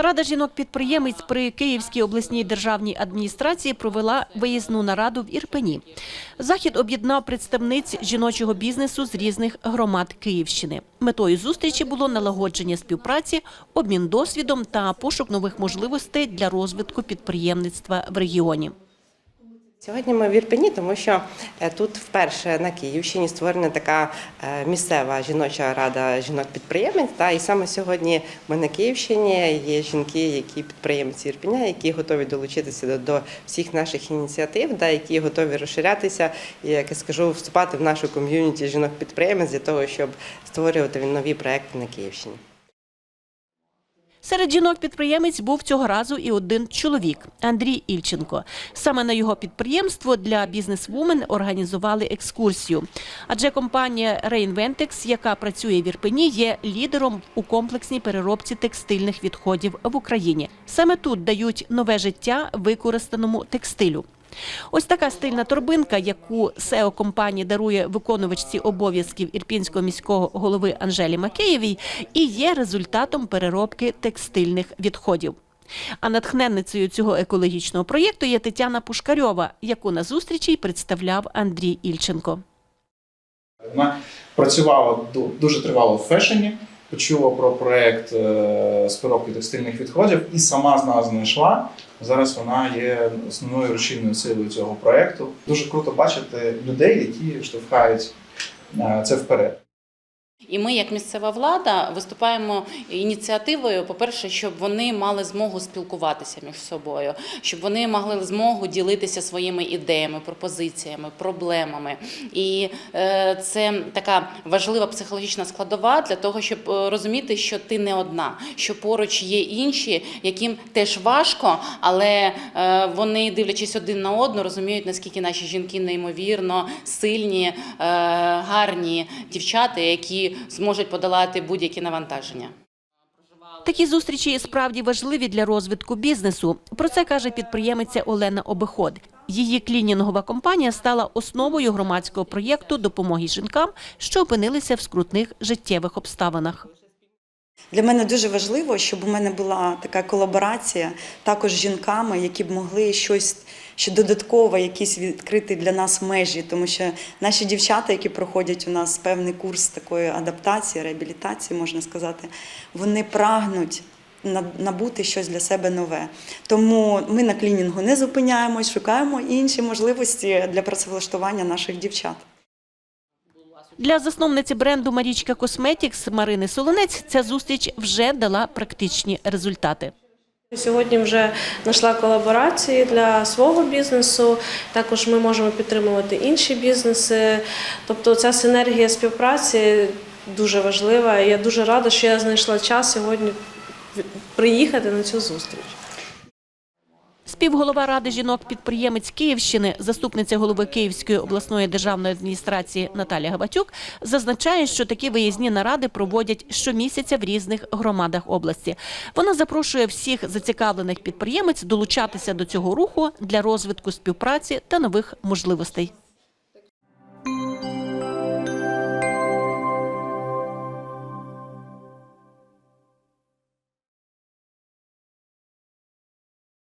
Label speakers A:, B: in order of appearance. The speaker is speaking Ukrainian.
A: Рада жінок-підприємець при Київській обласній державній адміністрації провела виїзну нараду в Ірпені. Захід об'єднав представниць жіночого бізнесу з різних громад Київщини. Метою зустрічі було налагодження співпраці, обмін досвідом та пошук нових можливостей для розвитку підприємництва в регіоні.
B: Сьогодні ми в Ірпені, тому що е, тут вперше на Київщині створена така е, місцева жіноча рада жінок-підприємець. Та і саме сьогодні ми на Київщині є жінки, які підприємці Ірпеня, які готові долучитися до, до всіх наших ініціатив, да, які готові розширятися і, як я скажу, вступати в нашу ком'юніті жінок-підприємець для того, щоб створювати нові проекти на Київщині.
A: Серед жінок-підприємець був цього разу і один чоловік Андрій Ільченко. Саме на його підприємство для бізнес-вумен організували екскурсію. Адже компанія Reinventex, яка працює в Ірпені, є лідером у комплексній переробці текстильних відходів в Україні. Саме тут дають нове життя використаному текстилю. Ось така стильна торбинка, яку СЕО компанії дарує виконувачці обов'язків ірпінського міського голови Анжелі Макеєвій, і є результатом переробки текстильних відходів. А натхненницею цього екологічного проєкту є Тетяна Пушкарьова, яку на зустрічі й представляв Андрій Ільченко.
C: Вона працювала дуже тривало в фешені, почула про проект е, з переробки текстильних відходів і сама з нас знайшла. Зараз вона є основною рушійною силою цього проекту. Дуже круто бачити людей, які штовхають е, це вперед.
D: І ми, як місцева влада, виступаємо ініціативою, по-перше, щоб вони мали змогу спілкуватися між собою, щоб вони мали змогу ділитися своїми ідеями, пропозиціями, проблемами. І е, це така важлива психологічна складова для того, щоб е, розуміти, що ти не одна, що поруч є інші, яким теж важко, але е, вони, дивлячись один на одну, розуміють, наскільки наші жінки неймовірно сильні, гарні дівчата, які зможуть подолати будь-які навантаження.
A: Такі зустрічі справді важливі для розвитку бізнесу. Про це каже підприємиця Олена Обиход. Її клінінгова компанія стала основою громадського проєкту допомоги жінкам, що опинилися в скрутних життєвих обставинах.
E: Для мене дуже важливо, щоб у мене була така колаборація також з жінками, які б могли щось ще додатково, якісь відкрити для нас межі, тому що наші дівчата, які проходять у нас певний курс такої адаптації, реабілітації, можна сказати, вони прагнуть. Набути щось для себе нове, тому ми на клінінгу не зупиняємось, шукаємо інші можливості для працевлаштування наших дівчат.
A: Для засновниці бренду Марічка Косметікс Марини Солонець ця зустріч вже дала практичні результати.
F: Сьогодні вже знайшла колаборації для свого бізнесу. Також ми можемо підтримувати інші бізнеси. Тобто ця синергія співпраці дуже важлива. Я дуже рада, що я знайшла час сьогодні приїхати на цю зустріч.
A: Співголова ради жінок-підприємець Київщини, заступниця голови Київської обласної державної адміністрації Наталія Габатюк, зазначає, що такі виїзні наради проводять щомісяця в різних громадах області. Вона запрошує всіх зацікавлених підприємець долучатися до цього руху для розвитку співпраці та нових можливостей.